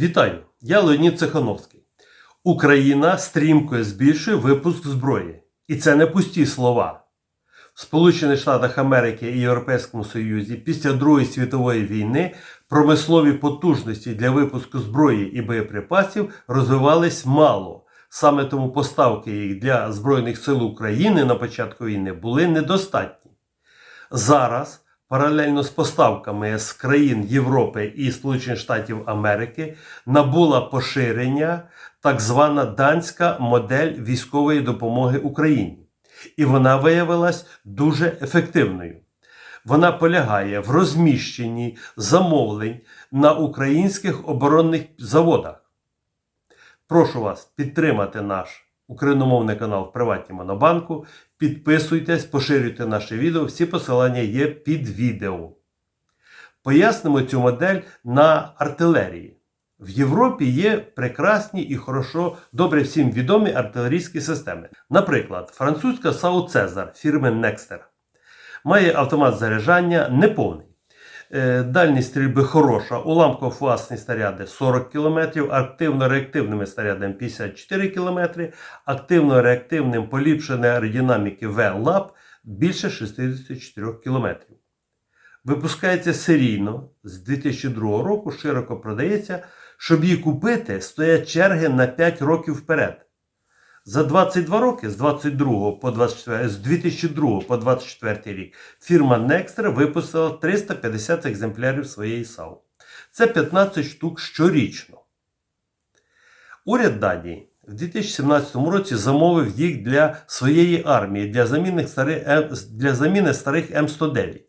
Вітаю! Я Леонід Цехановський. Україна стрімко збільшує випуск зброї. І це не пусті слова. В Сполучених Штатах Америки і Європейському Союзі після Другої світової війни промислові потужності для випуску зброї і боєприпасів розвивались мало. Саме тому поставки їх для Збройних сил України на початку війни були недостатні. Зараз, паралельно з поставками з країн Європи і Сполучених Штатів Америки, набула поширення так звана данська модель військової допомоги Україні. І вона виявилась дуже ефективною. Вона полягає в розміщенні замовлень на українських оборонних заводах. Прошу вас підтримати наш україномовний канал в Приватній Монобанку. Підписуйтесь, поширюйте наше відео. Всі посилання є під відео. Пояснимо цю модель на артилерії. В Європі є прекрасні і хорошо добре всім відомі артилерійські системи. Наприклад, французька САУ Цезар фірми Nexter має автомат заряджання неповний. Е, Дальність стрільби хороша, уламково-фугасні снаряди 40 км, активно-реактивними снарядами 54 км, активно-реактивним поліпшеної аеродинаміки V-Lab більше 64 км. Випускається серійно з 2002 року, широко продається. Щоб її купити, стоять черги на 5 років вперед. За 22 роки, з 22 по 24, з 2002 по 2024 рік, фірма Nexter випустила 350 екземплярів своєї САУ. Це 15 штук щорічно. Уряд Данії в 2017 році замовив їх для своєї армії для заміни старих, для заміни старих М109.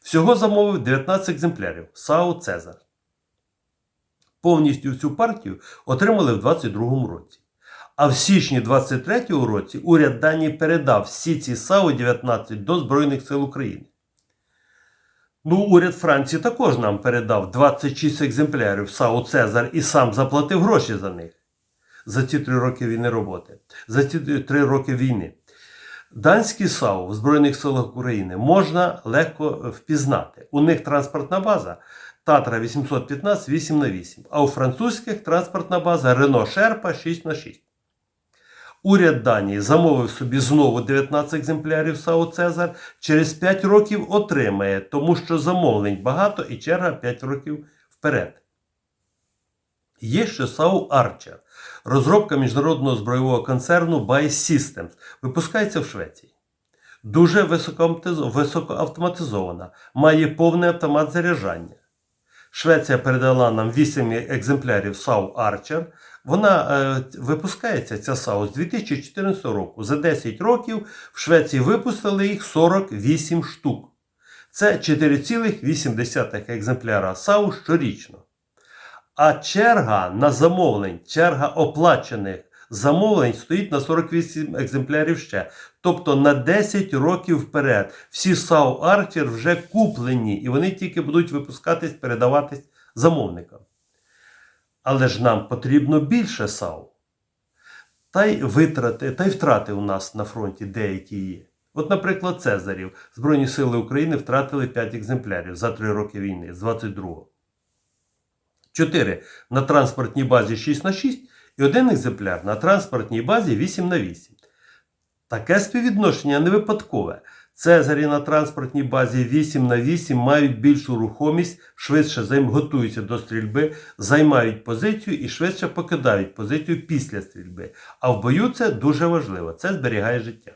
Всього замовив 19 екземплярів САУ Цезар. Повністю цю партію отримали в 2022 році. А в січні 2023 році уряд Данії передав всі ці САУ-19 до Збройних сил України. Ну, уряд Франції також нам передав 26 екземплярів САУ Цезар і сам заплатив гроші за них за ці три роки війни роботи, за ці три роки війни. Данські САУ в Збройних силах України можна легко впізнати. У них транспортна база Татра 815 8 на 8 а у французьких транспортна база Renault Sherpa 6 на 6 Уряд Данії замовив собі знову 19 екземплярів САУ Цезар. Через 5 років отримає, тому що замовлень багато і черга 5 років вперед. Є ще САУ Арчер. Розробка міжнародного збройового концерну Buy Systems. Випускається в Швеції. Дуже високоавтоматизована, має повний автомат заряджання. Швеція передала нам 8 екземплярів САУ Арчер. Вона е, випускається ця САУ з 2014 року. За 10 років в Швеції випустили їх 48 штук. Це 4,8 екземпляра САУ щорічно. А черга на замовлень, черга оплачених замовлень стоїть на 48 екземплярів ще. Тобто на 10 років вперед. Всі САУ Арчер вже куплені, і вони тільки будуть випускатись, передаватись замовникам. Але ж нам потрібно більше САУ. Та й витрати, та й втрати у нас на фронті деякі є. От, наприклад, Цезарів. Збройні сили України втратили 5 екземплярів за 3 роки війни з 22-го. 4 на транспортній базі 6 на 6 і один екземпляр на транспортній базі 8 на 8. Таке співвідношення не випадкове. Цезарі на транспортній базі 8 на 8 мають більшу рухомість, швидше займ- готуються до стрільби, займають позицію і швидше покидають позицію після стрільби. А в бою це дуже важливо, це зберігає життя.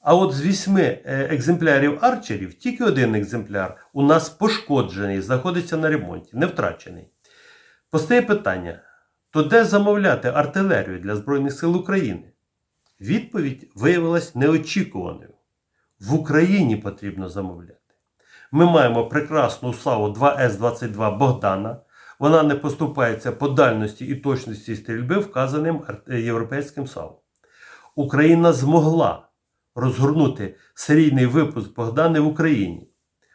А от з вісьми е, екземплярів арчерів тільки один екземпляр у нас пошкоджений, знаходиться на ремонті, не втрачений. Постає питання: то де замовляти артилерію для Збройних сил України? Відповідь виявилась неочікуваною. В Україні потрібно замовляти. Ми маємо прекрасну САУ 2С-22 Богдана. Вона не поступається по дальності і точності стрільби, вказаним європейським САУ. Україна змогла розгорнути серійний випуск Богдани в Україні.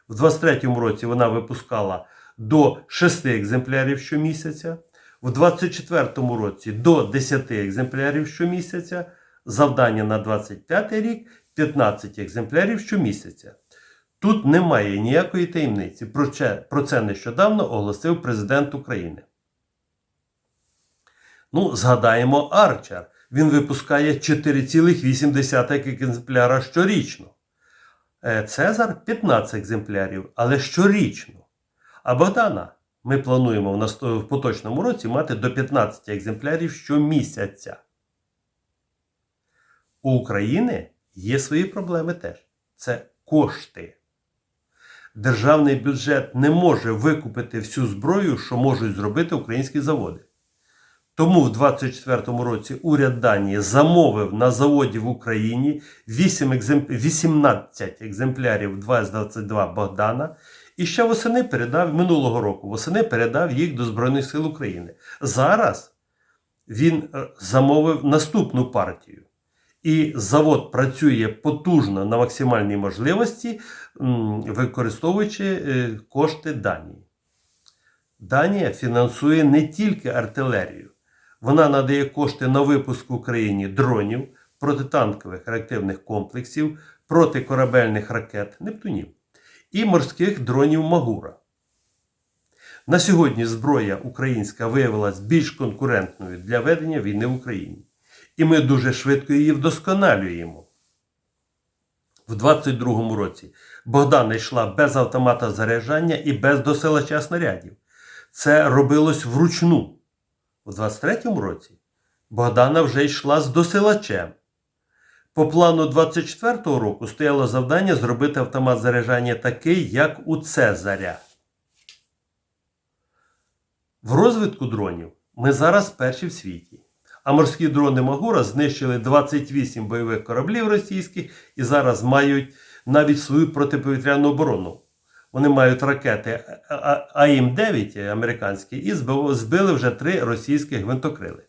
В 23-му році вона випускала до 6 екземплярів щомісяця, в 24-му році до 10 екземплярів щомісяця, завдання на 25 рік 15 екземплярів щомісяця. Тут немає ніякої таємниці. Про це, нещодавно оголосив президент України. Ну, згадаємо Арчер. Він випускає 4,8 екземпляра щорічно. Е, Цезар 15 екземплярів, але щорічно. А Богдана ми плануємо в, поточному році мати до 15 екземплярів щомісяця. У України є свої проблеми теж. Це кошти. Державний бюджет не може викупити всю зброю, що можуть зробити українські заводи. Тому в 2024 році уряд Данії замовив на заводі в Україні 8 екземп... 18 екземплярів 2С-22 Богдана і ще восени передав минулого року. Восени передав їх до Збройних сил України. Зараз він е, замовив наступну партію. І завод працює потужно на максимальній можливості, використовуючи е, кошти Данії. Данія фінансує не тільки артилерію, вона надає кошти на випуск в Україні дронів, протитанкових реактивних комплексів, протикорабельних ракет Нептунів і морських дронів Магура. На сьогодні зброя українська виявилась більш конкурентною для ведення війни в Україні. І ми дуже швидко її вдосконалюємо. В 22-му році Богдана йшла без автомата заряджання і без досилача снарядів. Це робилось вручну. У 23-му році Богдана вже йшла з досилачем. По плану 24-го року стояло завдання зробити автомат заряджання такий, як у Цезаря. В розвитку дронів ми зараз перші в світі. А морські дрони Магура знищили 28 бойових кораблів російських і зараз мають навіть свою протиповітряну оборону. Вони мають ракети АІМ-9 американські і збили вже три російські гвинтокрили.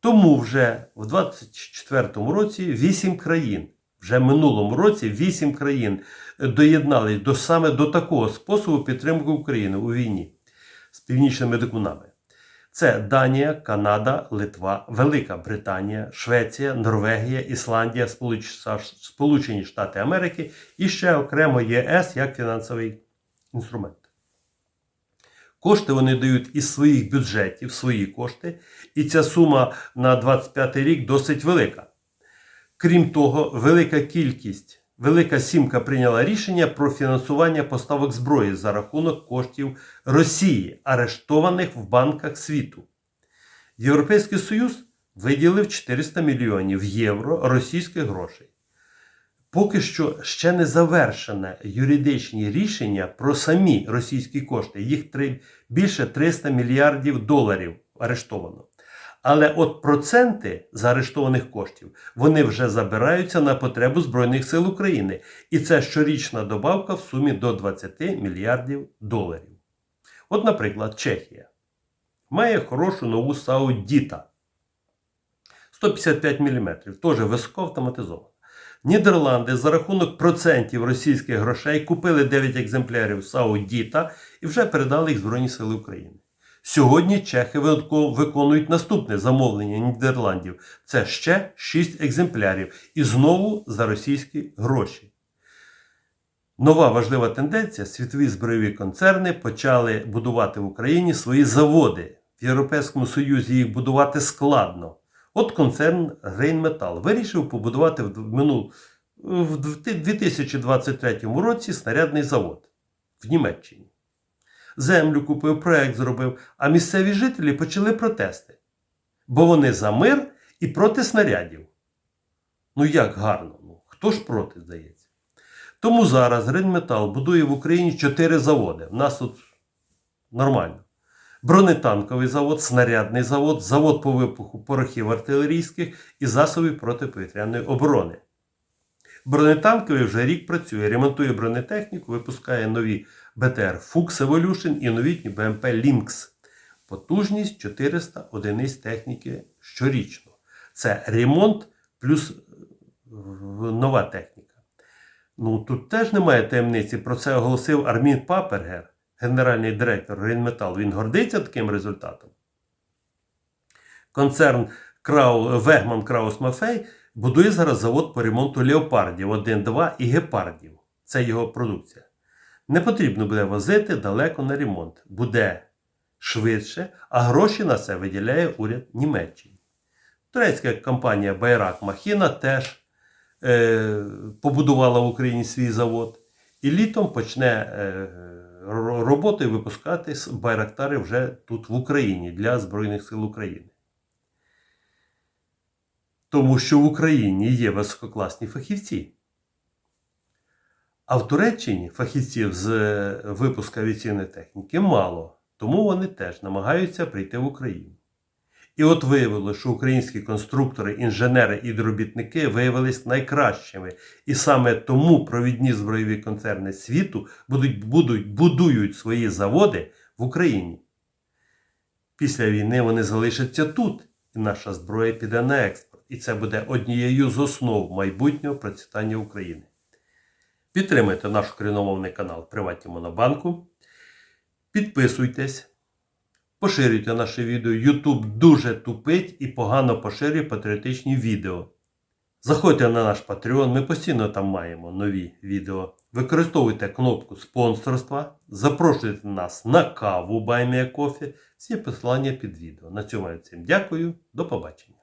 Тому вже в 24-му році 8 країн, вже минулому році 8 країн доєднались до, саме до такого способу підтримки України у війні з північними дикунами. Це Данія, Канада, Литва, Велика Британія, Швеція, Норвегія, Ісландія, Сполучені Штати Америки і ще окремо ЄС як фінансовий інструмент. Кошти вони дають із своїх бюджетів, свої кошти, і ця сума на 25 рік досить велика. Крім того, велика кількість, велика сімка прийняла рішення про фінансування поставок зброї за рахунок коштів Росії, арештованих в банках світу. Європейський Союз виділив 400 мільйонів євро російських грошей. Поки що ще не завершене юридичні рішення про самі російські кошти. Їх три, більше 300 мільярдів доларів арештовано. Але от проценти заарештованих коштів вони вже забираються на потребу Збройних сил України. І це щорічна добавка в сумі до 20 мільярдів доларів. От, наприклад, Чехія має хорошу нову САУ Діта 155 мм, теж високоавтоматизована. Нідерланди за рахунок процентів російських грошей купили 9 екземплярів САУ Діта і вже передали їх Збройні Сили України. Сьогодні чехи виконують наступне замовлення Нідерландів. Це ще 6 екземплярів. І знову за російські гроші. Нова важлива тенденція: світові збройові концерни почали будувати в Україні свої заводи. В Європейському Союзі їх будувати складно. От концерн Рейнметал вирішив побудувати в минул в 2023 році снарядний завод в Німеччині. Землю купив, проект зробив, а місцеві жителі почали протести. Бо вони за мир і проти снарядів. Ну як гарно, ну хто ж проти, здається. Тому зараз Рейнметал будує в Україні чотири заводи. У нас тут нормально. Бронетанковий завод, снарядний завод, завод по випуху порохів артилерійських і засобів протиповітряної оборони. Бронетанковий вже рік працює, ремонтує бронетехніку, випускає нові БТР Fuchs Evolution і новітні БМП Lynx. Потужність 400 одиниць техніки щорічно. Це ремонт плюс е, нова техніка. Ну тут теж немає таємниці. Про це оголосив Армін Папергер, генеральний директор Рейнметал. Він гордиться таким результатом. Концерн Крау, Вегман Краус Мафей будує зараз завод по ремонту леопардів 1, 2 і гепардів. Це його продукція. Не потрібно буде возити далеко на ремонт. Буде швидше, а гроші на це виділяє уряд Німеччини. Турецька компанія Байрак Махіна теж е, побудувала в Україні свій завод. І літом почне е, роботу і випускати байрактари вже тут в Україні для Збройних сил України. Тому що в Україні є висококласні фахівці. А в Туреччині фахівців з е, випуску авіаційної техніки мало, тому вони теж намагаються прийти в Україну. І от виявилося, що українські конструктори, інженери і робітники виявились найкращими. І саме тому провідні збройові концерни світу будуть, будуть, будують свої заводи в Україні. Після війни вони залишаться тут, і наша зброя піде на експорт. І це буде однією з основ майбутнього процвітання України. Підтримайте наш україномовний канал Приватні Монобанку. Підписуйтесь, поширюйте наше відео. YouTube дуже тупить і погано поширює патріотичні відео. Заходьте на наш Patreon, ми постійно там маємо нові відео. Використовуйте кнопку спонсорства, запрошуйте нас на каву Баймія Кофі. Всі посилання під відео. На цьому я всім дякую. До побачення.